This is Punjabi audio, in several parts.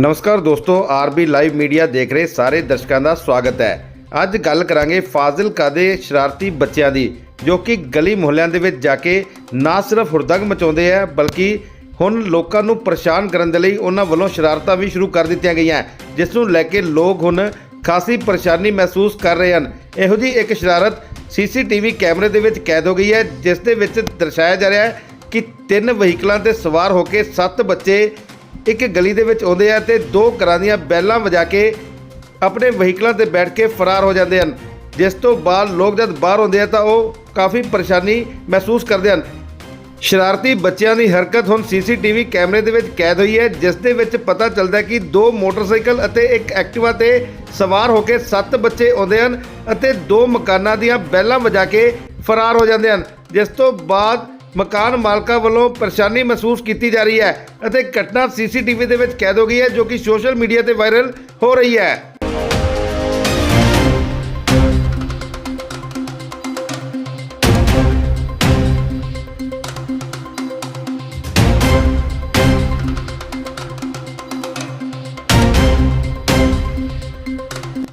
ਨਮਸਕਾਰ ਦੋਸਤੋ, ਆਰਬੀ ਲਾਈਵ ਮੀਡੀਆ ਦੇਖ ਰਹੇ ਸਾਰੇ ਦਰਸ਼ਕਾਂ ਦਾ ਸਵਾਗਤ ਹੈ। ਅੱਜ ਗੱਲ ਕਰਾਂਗੇ ਫਾਜ਼ਿਲਕਾ ਦੇ ਸ਼ਰਾਰਤੀ ਬੱਚਿਆਂ ਦੀ, ਜੋ ਕਿ ਗਲੀ ਮੁਹੱਲਿਆਂ ਦੇ ਵਿੱਚ ਜਾ ਕੇ ਨਾ ਸਿਰਫ ਹੁਰਦੰਗ ਮਚਾਉਂਦੇ ਆ, ਬਲਕਿ ਹੁਣ ਲੋਕਾਂ ਨੂੰ ਪਰੇਸ਼ਾਨ ਕਰਨ ਦੇ ਲਈ ਉਹਨਾਂ ਵੱਲੋਂ ਸ਼ਰਾਰਤਾਂ ਵੀ ਸ਼ੁਰੂ ਕਰ ਦਿੱਤੀਆਂ ਗਈਆਂ ਜਿਸ ਨੂੰ ਲੈ ਕੇ ਲੋਕ ਹੁਣ ਖਾਸੀ ਪਰੇਸ਼ਾਨੀ ਮਹਿਸੂਸ ਕਰ ਰਹੇ ਹਨ। ਇਹੋ ਜੀ ਇੱਕ ਸ਼ਰਾਰਤ ਸੀਸੀਟੀਵੀ ਕੈਮਰੇ ਦੇ ਵਿੱਚ ਕੈਦ ਹੋ ਗਈ ਹੈ, ਜਿਸ ਦੇ ਵਿੱਚ ਦਰਸਾਇਆ ਜਾ ਰਿਹਾ ਹੈ ਕਿ ਤਿੰਨ ਵਹੀਕਲਾਂ ਤੇ ਸਵਾਰ ਹੋ ਕੇ ਸੱਤ ਬੱਚੇ ਇੱਕ ਗਲੀ ਦੇ ਵਿੱਚ ਆਉਂਦੇ ਆ ਤੇ ਦੋ ਘਰਾਂ ਦੀਆਂ ਬੈਲਾਂ ਵਜਾ ਕੇ ਆਪਣੇ ਵਹੀਕਲਾਂ ਤੇ ਬੈਠ ਕੇ ਫਰਾਰ ਹੋ ਜਾਂਦੇ ਹਨ। ਜਿਸ ਤੋਂ ਬਾਅਦ ਲੋਕ ਜਦ ਬਾਹਰ ਆਉਂਦੇ ਆ ਤਾਂ ਉਹ ਕਾਫੀ ਪਰੇਸ਼ਾਨੀ ਮਹਿਸੂਸ ਕਰਦੇ ਹਨ। ਸ਼ਰਾਰਤੀ ਬੱਚਿਆਂ ਦੀ ਹਰਕਤ ਹੁਣ ਸੀਸੀਟੀਵੀ ਕੈਮਰੇ ਦੇ ਵਿੱਚ ਕੈਦ ਹੋਈ ਹੈ, ਜਿਸ ਦੇ ਵਿੱਚ ਪਤਾ ਚੱਲਦਾ ਹੈ ਕਿ ਦੋ ਮੋਟਰਸਾਈਕਲ ਅਤੇ ਇੱਕ ਐਕਟਿਵਾ ਤੇ ਸਵਾਰ ਹੋ ਕੇ ਸੱਤ ਬੱਚੇ ਆਉਂਦੇ ਹਨ ਅਤੇ ਦੋ ਮਕਾਨਾਂ ਦੀਆਂ ਬੈਲਾਂ ਵਜਾ ਕੇ ਫਰਾਰ ਹੋ ਜਾਂਦੇ ਹਨ। ਜਿਸ ਤੋਂ ਬਾਅਦ ਮਕਾਨ ਮਾਲਕਾਂ ਵੱਲੋਂ ਪਰੇਸ਼ਾਨੀ ਮਹਿਸੂਸ ਕੀਤੀ ਜਾ ਰਹੀ ਹੈ ਅਤੇ ਘਟਨਾ ਸੀਸੀਟੀਵੀ ਦੇ ਵਿੱਚ ਕੈਦ ਹੋ ਗਈ ਹੈ, ਜੋ ਕਿ ਸੋਸ਼ਲ ਮੀਡੀਆ ਤੇ ਵਾਇਰਲ ਹੋ ਰਹੀ ਹੈ।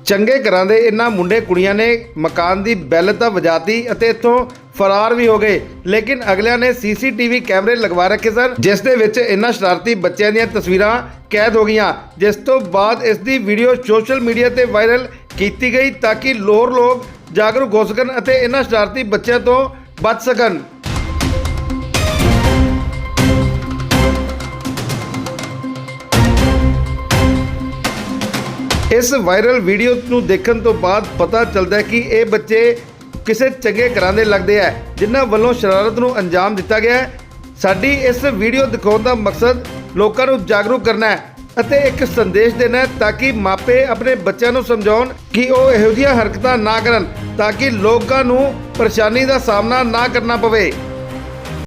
ਚੰਗੇ ਘਰਾਂ ਦੇ ਇਹਨਾਂ ਮੁੰਡੇ ਕੁੜੀਆਂ ਨੇ ਮਕਾਨ ਦੀ ਬੈਲ ਤਾਂ ਵਜਾਤੀ ਅਤੇ ਇੱਥੋਂ ਫਰਾਰ ਵੀ ਹੋ ਗਏ। ਲੇਕਿਨ ਅਗਲਿਆਂ ਨੇ ਸੀਸੀਟੀਵੀ ਕੈਮਰੇ ਲਗਵਾ ਰੱਖੇ ਸਨ, ਜਿਸ ਦੇ ਵਿੱਚ ਇਹਨਾਂ ਸ਼ਰਾਰਤੀ ਬੱਚਿਆਂ ਦੀਆਂ ਤਸਵੀਰਾਂ ਕੈਦ ਹੋ ਗਈਆਂ। ਜਿਸ ਤੋਂ ਬਾਅਦ ਇਸ ਦੀ ਵੀਡੀਓ ਸੋਸ਼ਲ ਮੀਡੀਆ ਤੇ ਵਾਇਰਲ ਕੀਤੀ ਗਈ ਤਾਂ ਕਿ ਲੋਰ ਲੋਕ ਜਾਗਰੂਕ ਹੋ ਸਕਣ ਅਤੇ ਇਹਨਾਂ ਸ਼ਰਾਰਤੀ ਬੱਚਿਆਂ ਤੋਂ ਬਚ ਸਕਣ। ਇਸ ਵਾਇਰਲ ਵੀਡੀਓ ਨੂੰ ਦੇਖਣ ਤੋਂ ਬਾਅਦ ਪਤਾ ਚੱਲਦਾ ਹੈ ਕਿ ਇਹ ਬੱਚੇ ਕਿਸੇ ਚੰਗੇ ਘਰਾਂ ਦੇ ਲੱਗਦੇ ਆ, ਜਿਨ੍ਹਾਂ ਵੱਲੋਂ ਸ਼ਰਾਰਤ ਨੂੰ ਅੰਜਾਮ ਦਿੱਤਾ ਗਿਆ ਹੈ। ਸਾਡੀ ਇਸ ਵੀਡੀਓ ਦਿਖਾਉਣ ਦਾ ਮਕਸਦ ਲੋਕਾਂ ਨੂੰ ਜਾਗਰੂਕ ਕਰਨਾ ਹੈ ਅਤੇ ਇੱਕ ਸੰਦੇਸ਼ ਦੇਣਾ ਹੈ ਤਾਂ ਕਿ ਮਾਪੇ ਆਪਣੇ ਬੱਚਿਆਂ ਨੂੰ ਸਮਝਾਉਣ ਕਿ ਉਹ ਇਹੋ ਜਿਹੀਆਂ ਹਰਕਤਾਂ ਨਾ ਕਰਨ ਤਾਂ ਕਿ ਲੋਕਾਂ ਨੂੰ ਪਰੇਸ਼ਾਨੀ ਦਾ ਸਾਹਮਣਾ ਨਾ ਕਰਨਾ ਪਵੇ।